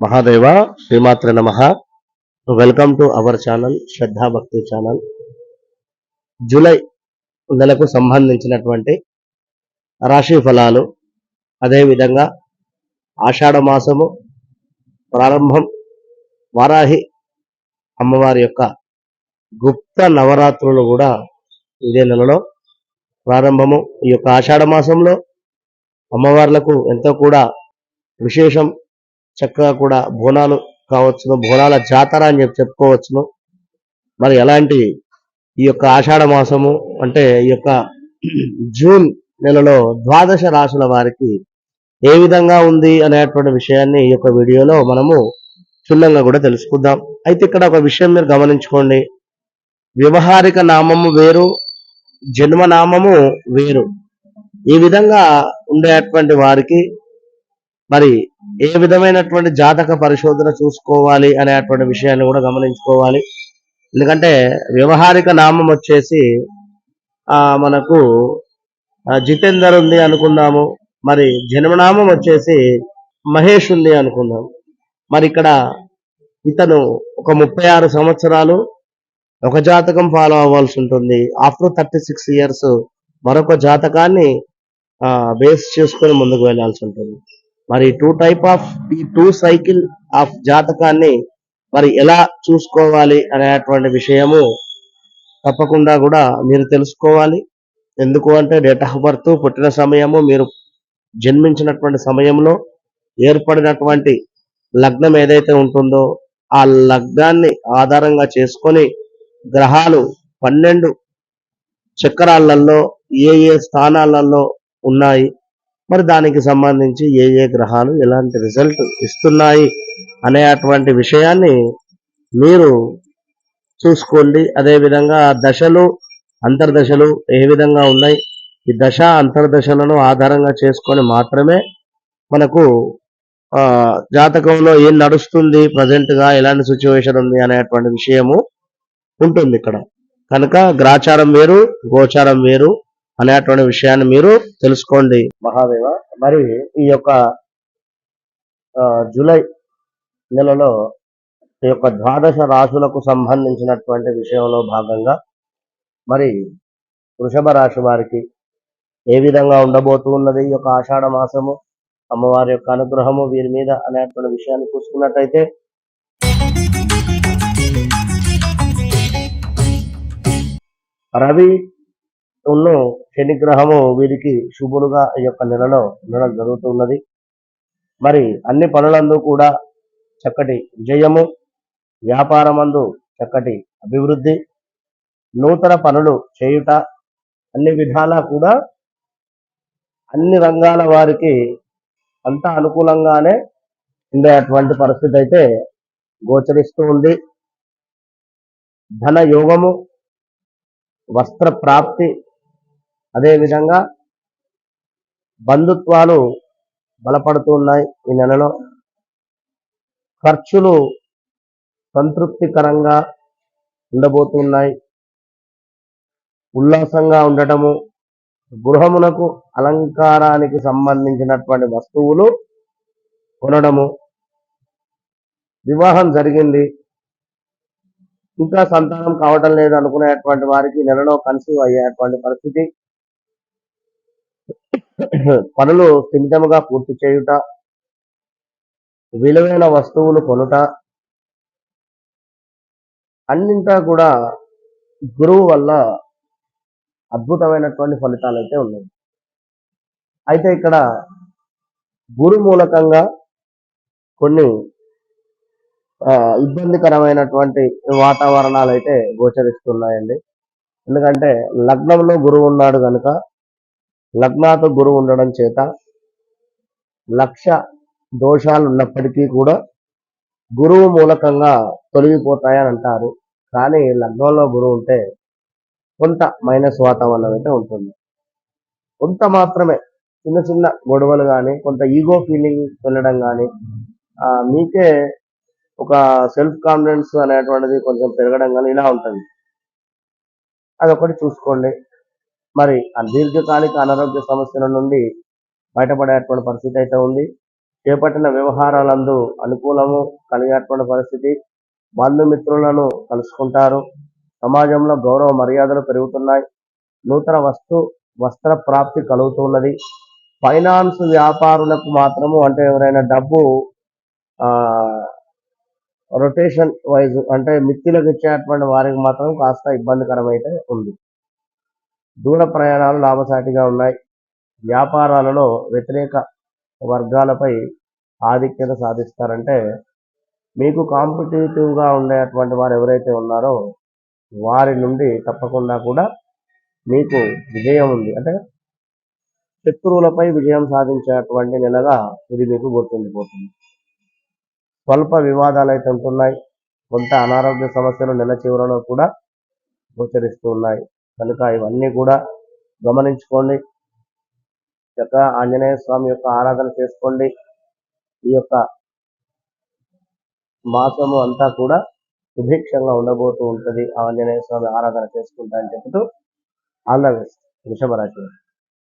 మహాదేవ శ్రీమాత్ర నమ. Welcome to our channel Shraddha Bhakti channel July నెలకు సంబంధించినటువంటి రాశి ఫలాలు అదేవిధంగా ఆషాఢ మాసము ప్రారంభం వారాహి అమ్మవారి యొక్క గుప్త నవరాత్రులు కూడా ఇదే నెలలో ప్రారంభము. ఈ యొక్క ఆషాఢ మాసంలో అమ్మవార్లకు ఎంతో కూడా విశేషం చక్కగా కూడా బోనాలు కావచ్చును బోనాల జాతర అని చెప్పి చెప్పుకోవచ్చును. మరి ఎలాంటి ఈ యొక్క ఆషాఢ మాసము అంటే ఈ యొక్క జూన్ నెలలో ద్వాదశ రాశుల వారికి ఏ విధంగా ఉంది అనేటువంటి విషయాన్ని ఈ యొక్క వీడియోలో మనము క్షుణ్ణంగా కూడా తెలుసుకుందాం. అయితే ఇక్కడ ఒక విషయం మీరు గమనించుకోండి. వ్యవహారిక నామము వేరు జన్మనామము వేరు. ఈ విధంగా ఉండేటువంటి వారికి మరి ఏ విధమైనటువంటి జాతక పరిశోధన చూసుకోవాలి అనేటువంటి విషయాన్ని కూడా గమనించుకోవాలి. ఎందుకంటే వ్యవహారిక నామం వచ్చేసి ఆ మనకు జితేందర్ ఉంది అనుకుందాము. మరి జన్మనామం వచ్చేసి మహేష్ ఉంది అనుకుందాం. మరి ఇక్కడ ఇతను ఒక ముప్పై ఆరు సంవత్సరాలు ఒక జాతకం ఫాలో అవ్వాల్సి ఉంటుంది. ఆఫ్టర్ థర్టీ సిక్స్ ఇయర్స్ మరొక జాతకాన్ని బేస్ చేసుకొని ముందుకు వెళ్ళాల్సి ఉంటుంది. మరి టూ టైప్ ఆఫ్ ఈ టూ సైకిల్ ఆఫ్ జాతకాన్ని మరి ఎలా చూసుకోవాలి అనేటువంటి విషయము తప్పకుండా కూడా మీరు తెలుసుకోవాలి. ఎందుకు అంటే డేట్ ఆఫ్ బర్త్ పుట్టిన సమయము మీరు జన్మించినటువంటి సమయంలో ఏర్పడినటువంటి లగ్నం ఏదైతే ఉంటుందో ఆ లగ్నాన్ని ఆధారంగా చేసుకొని గ్రహాలు పన్నెండు చక్రాలలో ఏ ఏ స్థానాలలో ఉన్నాయి మరి దానికి సంబంధించి ఏ ఏ గ్రహాలు ఎలాంటి రిజల్ట్ ఇస్తున్నాయి అనే అటువంటి విషయాన్ని మీరు చూసుకోండి. అదే విధంగా దశలు అంతర్దశలు ఏ విధంగా ఉన్నాయి? ఈ దశ అంతర్దశలను ఆధారంగా చేసుకొని మాత్రమే మనకు జాతకంలో ఏం నడుస్తుంది ప్రజెంట్గా ఎలాంటి సిచ్యువేషన్ ఉంది అనేటువంటి విషయము ఉంటుంది ఇక్కడ. కనుక గ్రాచారం వేరు గోచారం వేరు అనేటువంటి విషయాన్ని మీరు తెలుసుకోండి. మహాదేవ మరి ఈ యొక్క జూలై నెలలో ఈ యొక్క ద్వాదశ రాశులకు సంబంధించినటువంటి విషయంలో భాగంగా మరి వృషభ రాశి వారికి ఏ విధంగా ఉండబోతూ ఉన్నది ఈ యొక్క ఆషాఢ మాసము అమ్మవారి యొక్క అనుగ్రహము వీరి మీద అనేటువంటి విషయాన్ని చూసుకున్నట్టయితే రవి ఉన్ను శనిగ్రహము వీరికి శుభులుగా ఈ యొక్క నెలలో ఉండడం జరుగుతున్నది. మరి అన్ని పనులందు కూడా చక్కటి విజయము వ్యాపారమందు చక్కటి అభివృద్ధి నూతన పనులు చేయుట అన్ని విధాలా కూడా అన్ని రంగాల వారికి అంత అనుకూలంగానే ఉండేటువంటి పరిస్థితి అయితే గోచరిస్తూ ఉంది. ధన యోగము వస్త్ర ప్రాప్తి అదేవిధంగా బంధుత్వాలు బలపడుతూ ఉన్నాయి ఈ నెలలో. ఖర్చులు సంతృప్తికరంగా ఉండబోతున్నాయి ఉల్లాసంగా ఉండటము గృహమునకు అలంకారానికి సంబంధించినటువంటి వస్తువులు కొనడము వివాహం జరిగింది. ఇంకా సంతానం కావటం లేదు అనుకునేటువంటి వారికి నెలలో కన్సీవ్ అయ్యేటువంటి పరిస్థితి. పనులు స్థిమితముగా పూర్తి చేయుట విలువైన వస్తువులు కొనుట అన్నింటా కూడా గురువు వల్ల అద్భుతమైనటువంటి ఫలితాలు అయితే ఉన్నాయి. అయితే ఇక్కడ గురు మూలకంగా కొన్ని ఇబ్బందికరమైనటువంటి వాతావరణాలు అయితే గోచరిస్తున్నాయండి. ఎందుకంటే లగ్నంలో గురువు ఉన్నాడు కనుక లగ్నాతో గురువు ఉండడం చేత లక్ష దోషాలు ఉన్నప్పటికీ కూడా గురువు మూలకంగా తొలగిపోతాయని అంటారు. కానీ లగ్నంలో గురువు ఉంటే కొంత మైనస్ వాతావరణం అయితే ఉంటుంది. కొంత మాత్రమే చిన్న చిన్న గొడవలు కానీ కొంత ఈగో ఫీలింగ్ వెళ్ళడం కానీ మీకే ఒక సెల్ఫ్ కాన్ఫిడెన్స్ అనేటువంటిది కొంచెం పెరగడం కానీ ఇలా ఉంటుంది. అదొకటి చూసుకోండి. మరి ఆ దీర్ఘకాలిక అనారోగ్య సమస్యల నుండి బయటపడేటువంటి పరిస్థితి అయితే ఉంది. చేపట్టిన వ్యవహారాలందు అనుకూలము కలిగేటువంటి పరిస్థితి. బంధుమిత్రులను కలుసుకుంటారు. సమాజంలో గౌరవ మర్యాదలు పెరుగుతున్నాయి. నూతన వస్తు వస్త్ర ప్రాప్తి కలుగుతున్నది. ఫైనాన్స్ వ్యాపారులకు మాత్రము అంటే ఎవరైనా డబ్బు రొటేషన్ వైజ్ అంటే మిత్తిలకు ఇచ్చేటువంటి వారికి మాత్రం కాస్త ఇబ్బందికరమైతే ఉంది. దూర ప్రయాణాలు లాభసాటిగా ఉన్నాయి. వ్యాపారాలలో వ్యతిరేక వర్గాలపై ఆధిక్యత సాధిస్తారంటే మీకు కాంపిటేటివ్గా ఉండేటువంటి వారు ఎవరైతే ఉన్నారో వారి నుండి తప్పకుండా కూడా మీకు విజయం ఉంది. అంటే శత్రువులపై విజయం సాధించేటువంటి నెలగా ఇది మీకు గుర్తుండిపోతుంది. స్వల్ప వివాదాలు అయితే ఉంటున్నాయి. కొంత అనారోగ్య సమస్యలు నెల చివరలో కూడా గోచరిస్తూ ఉన్నాయి. కనుక ఇవన్నీ కూడా గమనించుకోండి. చక్కగా ఆంజనేయ స్వామి యొక్క ఆరాధన చేసుకోండి. ఈ యొక్క మాసము అంతా కూడా సుభిక్షంగా ఉండబోతూ ఉంటుంది. ఆంజనేయ స్వామి ఆరాధన చేసుకుంటా అని చెబుతూ ఆల్ ద బెస్ట్. వృషభ రాశి